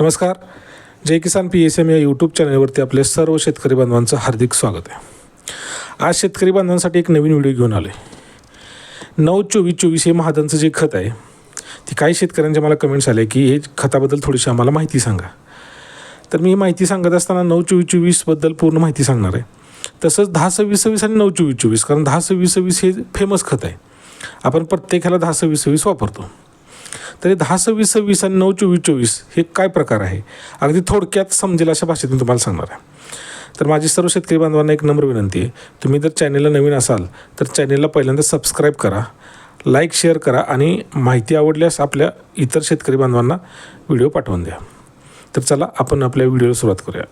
नमस्कार. Jai Kisan P S M या YouTube चॅनलवरती आपले सर्व शेतकरी बांधवांचं हार्दिक स्वागत आहे. आज शेतकरी बांधवांसाठी एक नवीन व्हिडिओ घेऊन आलो आहे नऊ चोवीस चोवीस हे महादांचं जे खत आहे ती काही शेतकऱ्यांच्या मला कमेंट्स आले की हे खताबद्दल थोडीशी आम्हाला माहिती सांगा. तर मी माहिती सांगत असताना नऊ चोवीस चोवीसबद्दल पूर्ण माहिती सांगणार आहे. तसंच दहा सव्वीस सव्वीस आणि नऊ चोवीस चोवीस कारण दहा सव्वीस सव्वीस हे फेमस खत आहे. आपण प्रत्येकाला दहा सव्वीस सव्वीस वापरतो. तरी दहा सव्वीस सव्वीस आणि नऊ चोवीस चोवीस हे काय प्रकार आहे? अगदी थोडक्यात समजेल अशा भाषेत मी तुम्हाला सांगणार आहे. तर माझी सर्व शेतकरी बांधवांना एक नम्र विनंती आहे. तुम्ही जर चॅनेलला नवीन असाल तर चॅनेलला पहिल्यांदा सबस्क्राईब करा लाईक शेअर करा आणि माहिती आवडल्यास आपल्या इतर शेतकरी बांधवांना व्हिडिओ पाठवून द्या. तर चला आपण आपल्या व्हिडिओला सुरुवात करूया.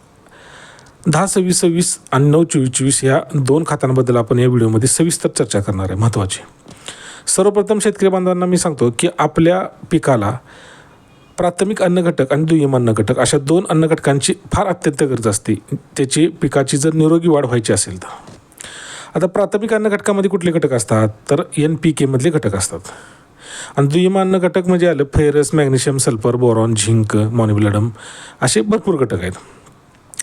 दहा सव्वीस सव्वीस आणि नऊ चोवीस चोवीस या दोन खात्यांबद्दल आपण या व्हिडिओमध्ये सविस्तर चर्चा करणार आहे. महत्त्वाची. सर्वप्रथम शेतकरी बांधवांना मी सांगतो की आपल्या पिकाला प्राथमिक अन्न घटक आणि दुय्यम अन्न घटक अशा दोन अन्न घटकांची फार अत्यंत गरज असते. त्याची पिकाची जर निरोगी वाढ व्हायची असेल तर. आता प्राथमिक अन्न घटकामध्ये कुठले घटक असतात? तर एन पी केमधले घटक असतात. आणि दुय्यम अन्न घटक म्हणजे आलं ferrous magnesium sulphur boron zinc molybdenum असे भरपूर घटक आहेत.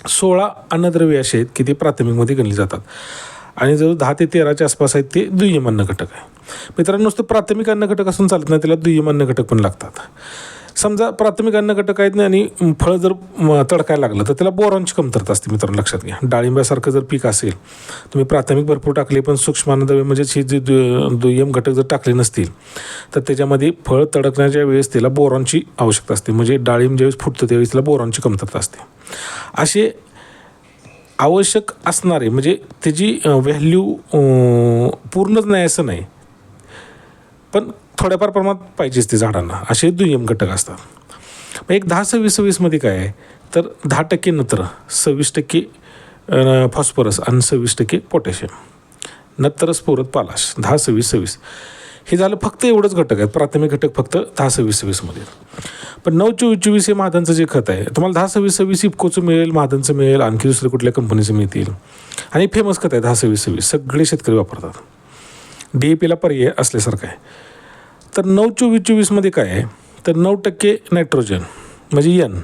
सोळा अन्नद्रव्ये असे आहेत की ते प्राथमिकमध्ये गणली जातात. आणि जवळ दहा ते तेराच्या आसपास आहेत ते दुय्यम अन्न घटक आहे. मित्रांनो नुसतं प्राथमिक अन्न घटक असून चालत नाही त्याला दुय्यम अन्न घटक पण लागतात. समजा प्राथमिक अन्न घटक आहेत ना आणि फळं जर तडकायला लागलं तर त्याला बोरॉनची कमतरता असते मित्रांनो लक्षात घ्या. डाळिंब्यासारखं जर पीक असेल तुम्ही प्राथमिक भरपूर टाकले पण सूक्ष्म अन्नद्रव्य म्हणजे हे जे दु दुय्यम घटक जर टाकले नसतील तर त्याच्यामध्ये फळ तडकण्याच्या वेळेस त्याला बोरॉनची आवश्यकता असते. म्हणजे डाळिंब ज्यावेळेस फुटतं त्यावेळेस त्याला बोरॉनची कमतरता असते. असे आवश्यक असणारे म्हणजे त्याची व्हॅल्यू पूर्णच नाही असं नाही. पण थोड्याफार प्रमाणात पाहिजेच ते झाडांना. असे दुय्यम घटक असतात. मग एक दहा सव्वीस सव्वीसमध्ये काय आहे? तर दहा टक्के नत्र सव्वीस टक्के फॉस्फरस आणि सव्वीस टक्के पोटॅशियम. नत्र स्फोरत पालाश. दहा सव्वीस सव्वीस. हे झालं फक्त एवढंच घटक आहेत. प्राथमिक घटक फक्त दहा सव्वीस सव्वीसमध्ये पण नऊ चोवीस चोवीस हे महादनचं जे खत आहे तुम्हाला दहा सव्वीस सव्वीस इफकोचं मिळेल महादनचं मिळेल आणखी दुसऱ्या कुठल्या कंपनीचं मिळतील. आणि फेमस खत आहे दहा सव्वीस सव्वीस सगळे शेतकरी वापरतात. डी ए पीला पर्याय असल्यासारखं आहे. तर नऊ चोवीस चोवीसमध्ये काय आहे? तर नऊ टक्के नायट्रोजन म्हणजे यन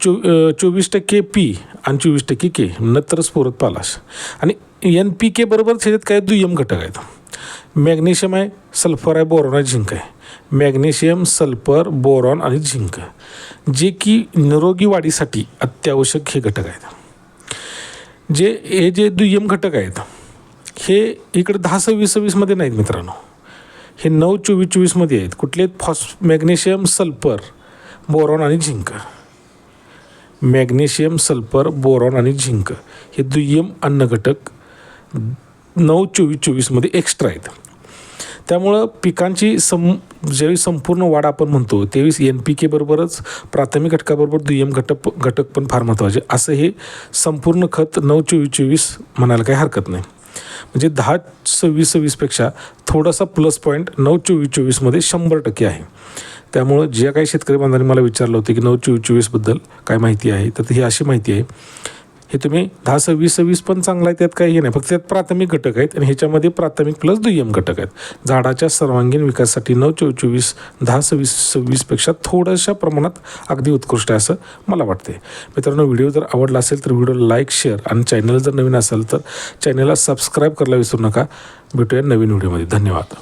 चो चोवीस टक्के पी आणि चोवीस टक्के के नंतर स्फोरत पालाश. आणि एन पी के बरोबर त्याच्यात काय दुय्यम घटक आहेत? मॅग्नेशियम आहे सल्फर आहे बोरॉन आहे झिंक आहे. मॅग्नेशियम सल्फर बोरॉन आणि झिंक. जे की निरोगी वाढीसाठी अत्यावश्यक हे घटक आहेत. जे हे जे दुय्यम घटक आहेत हे इकडे दहा सव्वीस सव्वीसमध्ये नाहीत मित्रांनो. हे नऊ चोवीस चोवीसमध्ये आहेत. कुठले फॉस मॅग्नेशियम सल्फर बोरॉन आणि झिंक. मॅग्नेशियम सल्फर बोरॉन आणि झिंक हे दुय्यम अन्न घटक नऊ चोवीस चोवीसमध्ये एक्स्ट्रा आहेत. त्यामुळं पिकांची सम ज्यावेळी संपूर्ण वाढ आपण म्हणतो तेवीस एन पी केबरोबरच प्राथमिक घटकाबरोबर दुय्यम घटक घटक पण फार महत्त्वाचे असं हे संपूर्ण खत नऊ चोवीस चोवीस म्हणायला काही हरकत नाही. म्हणजे दहा सव्वीस सव्वीसपेक्षा थोडासा प्लस पॉईंट नऊ चोवीस चोवीसमध्ये शंभर टक्के आहे. त्यामुळं ज्या काही शेतकरी बांधवांनी मला विचारलं होतं की नऊ चोवीस चोवीसबद्दल काय माहिती आहे तर ही अशी माहिती आहे हे तुम्ही दहा सव्वीस सव्वीस पण चांगला आहे त्यात काही हे नाही. फक्त त्यात प्राथमिक घटक आहेत आणि ह्याच्यामध्ये प्राथमिक प्लस दुय्यम घटक आहेत. झाडाच्या सर्वांगीण विकासासाठी नऊ चोवीस चोवीस दहा सव्वीस सव्वीसपेक्षा थोड्याशा प्रमाणात अगदी उत्कृष्ट आहे असं मला वाटते मित्रांनो व्हिडिओ जर आवडला असेल तर व्हिडिओला लाईक शेअर आणि चॅनल जर नवीन असेल तर चॅनलला सबस्क्राईब करायला विसरू नका. भेटूया नवीन व्हिडिओमध्ये. धन्यवाद.